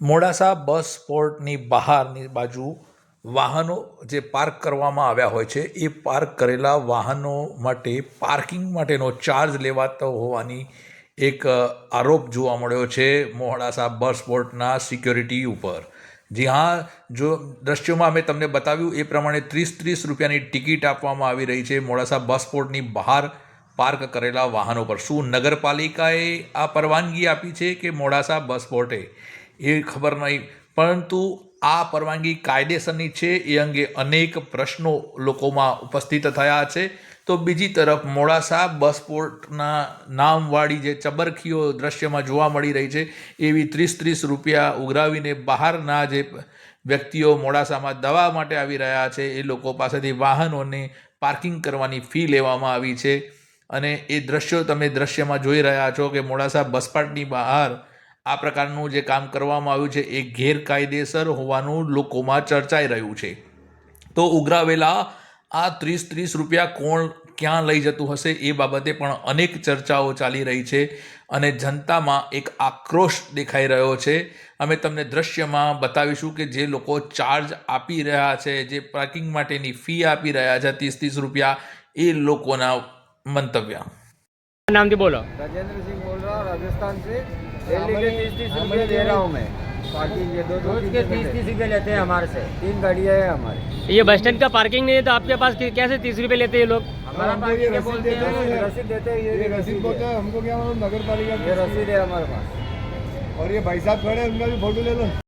મોડાસા બસ પોર્ટની બહારની બાજુ વાહનો જે પાર્ક કરવામાં આવ્યા હોય છે, એ પાર્ક કરેલા વાહનો માટે, પાર્કિંગ માટેનો ચાર્જ લેવાતો હોવાની એક આરોપ જોવા મળ્યો છે મોડાસા બસ પોર્ટના સિક્યોરિટી ઉપર. જી હા, જો દ્રશ્યોમાં અમે તમને બતાવ્યું, એ પ્રમાણે ત્રીસ ત્રીસ રૂપિયાની ટિકિટ આપવામાં આવી રહી છે મોડાસા બસ પોર્ટની બહાર પાર્ક કરેલા વાહનો પર. શું નગરપાલિકાએ આ પરવાનગી આપી છે કે મોડાસા બસ પોર્ટે એ ખબર નહીં. પરંતુ આ પરવાનગી કાયદેસરની છે, એ અંગે અનેક પ્રશ્નો લોકોમાં ઉપસ્થિત થયા છે. તો બીજી તરફ મોડાસા બસ પોર્ટના નામવાળી જે ચબરખીઓ દ્રશ્યમાં જોવા મળી રહી છે, એવી ત્રીસ ત્રીસ રૂપિયા ઉઘરાવીને બહારના જે વ્યક્તિઓ મોડાસામાં દવા માટે આવી રહ્યા છે, એ લોકો પાસેથી વાહનોને પાર્કિંગ કરવાની ફી લેવામાં આવી છે. અને એ દ્રશ્યો તમે દ્રશ્યમાં જોઈ રહ્યા છો કે મોડાસા બસપાટની બહાર આ પ્રકારનું જે કામ કરવામાં આવ્યું છે એ ગેરકાયદેસર હોવાનું લોકોમાં ચર્ચાઈ રહ્યું છે. તો ઉઘરાવેલા આ ત્રીસ ત્રીસ રૂપિયા કોણ ક્યાં લઈ જતું હશે એ બાબતે પણ અનેક ચર્ચાઓ ચાલી રહી છે અને જનતામાં એક આક્રોશ દેખાઈ રહ્યો છે. અમે તમને દ્રશ્યમાં બતાવીશું કે જે લોકો ચાર્જ આપી રહ્યા છે, જે પાર્કિંગ માટેની ફી આપી રહ્યા છે ત્રીસ ત્રીસ રૂપિયા એ લોકોના મંતવ્ય. नाम थी बोलो राजेंद्र सिंह बोल रहा हूँ राजस्थान से दिल्ली के तीस तीस रुपये दे रहा हूँ मैं पार्किंग ये दो दो रोज तीन के तीन तीस घंटे। तीस रुपये लेते हैं हमारे से तीन गाड़ियाँ हैं हमारे ये बस स्टैंड का पार्किंग नहीं है तो आपके पास कि- कैसे तीस रुपये लेते हैं ये लोग हमारा हमको पार्किंग ये है रसीद बोलते देते हैं हैं ये रसीद देते हैं ये ये रसीद बोलते हैं हमको क्या मालूम नगर पालिका ये रसीद है हमारे पास और ये भाई साहब खड़े हैं उनका भी फोटो ले लो